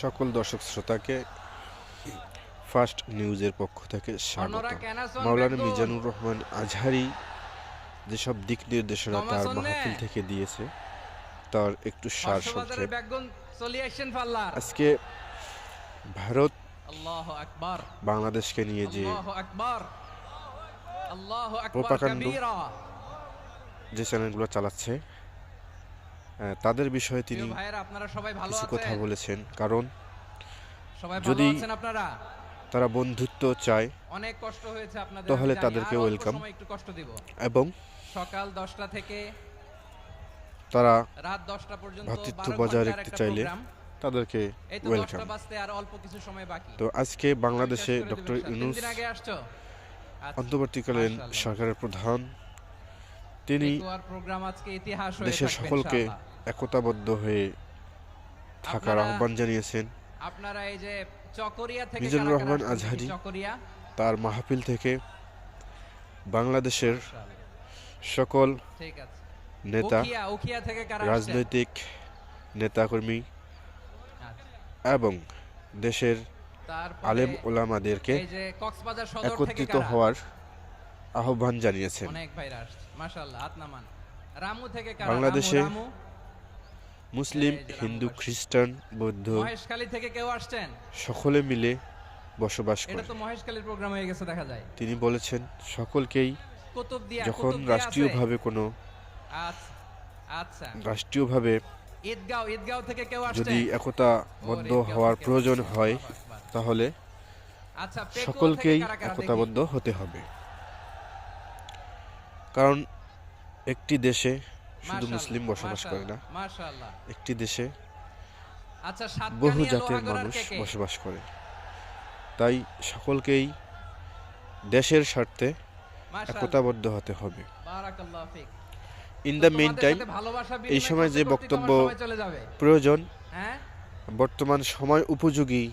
সকল দর্শক শ্রোতাকে ফার্স্ট নিউজের পক্ষ থেকে স্বাগত। মাওলানা মিজানুর রহমান আজহারি যেসব দিক নির্দেশনা তার মাহফিল থেকে দিয়েছে তার একটু সার সংক্ষেপ আজকে ভারত বাংলাদেশকে নিয়ে যে প্রপাকাণ্ড যে চ্যানেলগুলো চালাচ্ছে তাদের বিষয়ে তিনি প্রিয় আপনারা সবাই ভালো কিছু কথা বলেছেন। কারণ যদি- আপনারা? তারা বন্ধুত্ব চায় অনেক কষ্ট হয়েছে আপনাদের তাহলে তাদেরকে। সময় একটু কষ্ট দিব। এবং সকাল 10টা থেকে তারা রাত 10টা পর্যন্ত ভ্রাতৃত্ব 12 বজায় রাখতে চাইলে তাদেরকে ওয়েলকাম 10টা বাজতে আর অল্প কিছু সময় বাকি। তো আজকে বাংলাদেশে ডক্টর। ইউনুস আচ্ছা, অন্তর্বর্তীকালীন সরকারের প্রধান তিনি দেশের সকলকে একতাবদ্ধ হয়ে থাকার আহ্বান জানিয়েছেন মিজানুর রহমান? আজহারী। তার মাহফিল থেকে বাংলাদেশের সকল নেতা? রাজনৈতিক নেতাকর্মী আচ্ছা, এবং দেশের আলেম ওলামাদেরকে একত্রিত হওয়ার আহ্বান জানিয়েছেন। অনেক ভাইরা মাশাআল্লাহ হাত রামু থেকে কারা? বাংলাদেশে? মুসলিম হিন্দু খ্রিস্টান বৌদ্ধ মহেশখালী থেকে কেউ আসছেন? সকলে মিলে বসবাস এটা করে। তো মহেশখালীর প্রোগ্রাম হয়ে গেছে দেখা যায়। তিনি বলেছেন সকলকেই কুতুবদিয়া যখন? রাষ্ট্রীয়ভাবে কোনো আচ্ছা আচ্ছা। রাষ্ট্রীয়ভাবে ঈদগাঁও ঈদগাঁও থেকে কেউ আসছেন? যদি একতাবদ্ধ ওরে, হওয়ার প্রয়োজন হয় তাহলে আচ্ছা সকলকেই একতাবদ্ধ হতে হবে। কারণ একটি দেশে শুধু মুসলিম বসবাস করে না একটি দেশে আচ্ছা বহু জাতের মানুষ? বসবাস করে। তাই সকলকেই দেশের স্বার্থে একতাবদ্ধ হতে হবে। ইন দ্য মেন টাইম এই সময় যে বক্তব্য প্রয়োজন হ্যাঁ? বর্তমান সময় উপযোগী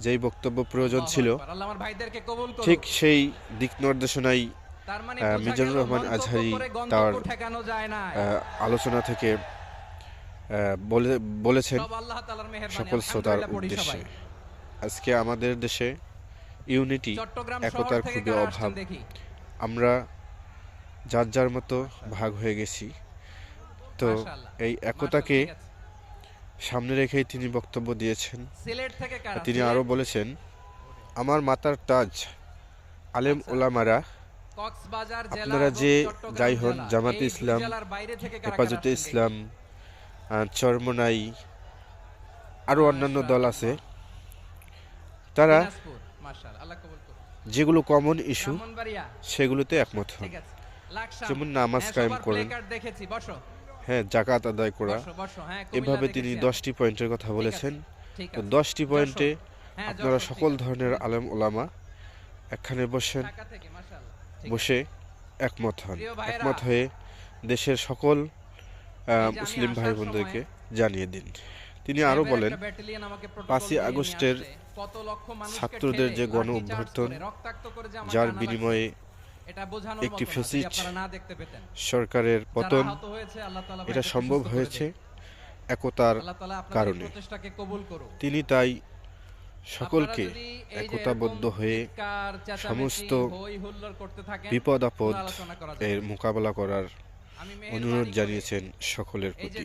যেই বক্তব্য প্রয়োজন ছিল ঠিক সেই দিক নির্দেশনাই মিজানুর রহমান আজহারী তার, আলোচনা থেকে বলে বলেছেন সকল শ্রোতার উদ্দেশ্যে। আজকে আমাদের দেশে ইউনিটি একতার খুবই অভাব। আমরা যার যার মতো ভাগ হয়ে গেছি। তো এই একতাকে। সামনে রেখেই তিনি বক্তব্য দিয়েছেন। তিনি আরও বলেছেন আমার মাতার তাজ আলেম আচ্ছা। ওলামারা আপনারা যে যাই হন, জামাতে ইসলাম, হেফাজতে ইসলাম চরমনাই আরও অন্যান্য দল আছে। তারা। যেগুলো কমন ইস্যু সেগুলোতে একমত হন। যেমন নামাজ হ্যাঁ, কায়েম করেন। হ্যাঁ জাকাত আদায় করা। হ্যাঁ, এভাবে তিনি দশটি পয়েন্টের কথা বলেছেন। তো দশটি পয়েন্টে হ্যাঁ, আপনারা সকল ধরনের আলেম ওলামা একখানে বসেন। বসে একমত হন একমত হয়ে দেশের সকল মুসলিম ভাই বোনদেরকে জানিয়ে দিন। তিনি আরও বলেন পাঁচই আগস্টের ছাত্রদের যে গণ অভ্যর্থন, যার বিনিময়ে একটি পেতেন। সরকারের পতন এটা সম্ভব হয়েছে একতার কারণে। তিনি তাই সকলকে একতাবদ্ধ হয়ে সমস্ত বিপদ আপদ এর মোকাবেলা করার অনুরোধ জানিয়েছেন সকলের প্রতি।